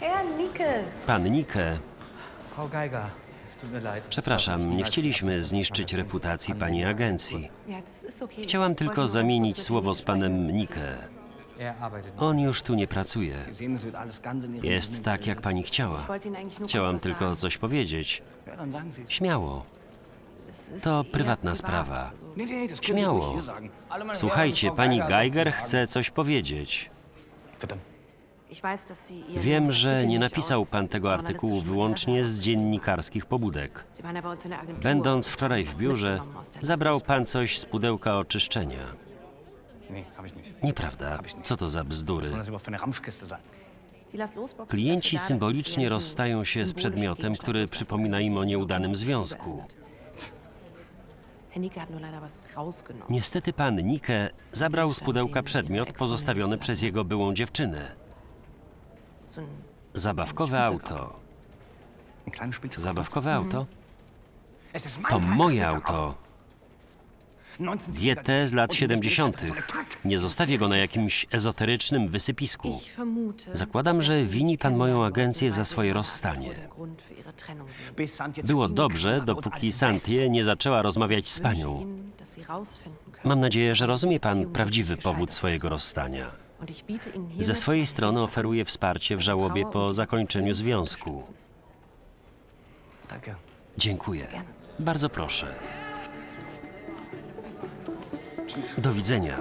Herr Nickel, Pan Nike, Frau Geiger, es tut mir leid. przepraszam, nie chcieliśmy zniszczyć reputacji pani agencji. ja, das ist okay. Chciałam tylko zamienić słowo z panem. Nike. Er arbeitet. On już tu nie pracuje. Jest tak, jak pani chciała. Chciałam tylko coś powiedzieć. Śmiało. To prywatna sprawa. Śmiało. Słuchajcie, pani Geiger chce coś powiedzieć. Bitte. Wiem, że nie napisał pan tego artykułu wyłącznie z dziennikarskich pobudek. Będąc wczoraj w biurze, zabrał pan coś z pudełka oczyszczenia. Nieprawda. Co to za bzdury? Klienci symbolicznie rozstają się z przedmiotem, który przypomina im o nieudanym związku. Niestety pan Nike zabrał z pudełka przedmiot pozostawiony przez jego byłą dziewczynę. Zabawkowe auto. Zabawkowe auto? Ist mein To moje auto. 1970er. GT z lat Und 70. so eine Kack. Nie zostawię go na jakimś ezoterycznym wysypisku. Zakładam, że wini pan moją agencję za swoje rozstanie. Było dobrze, dopóki Santie nie zaczęła rozmawiać z panią. Mam nadzieję, że rozumie pan prawdziwy powód swojego rozstania. Ze swojej strony oferuję wsparcie w żałobie po zakończeniu związku. Dziękuję. Bardzo proszę. Do widzenia.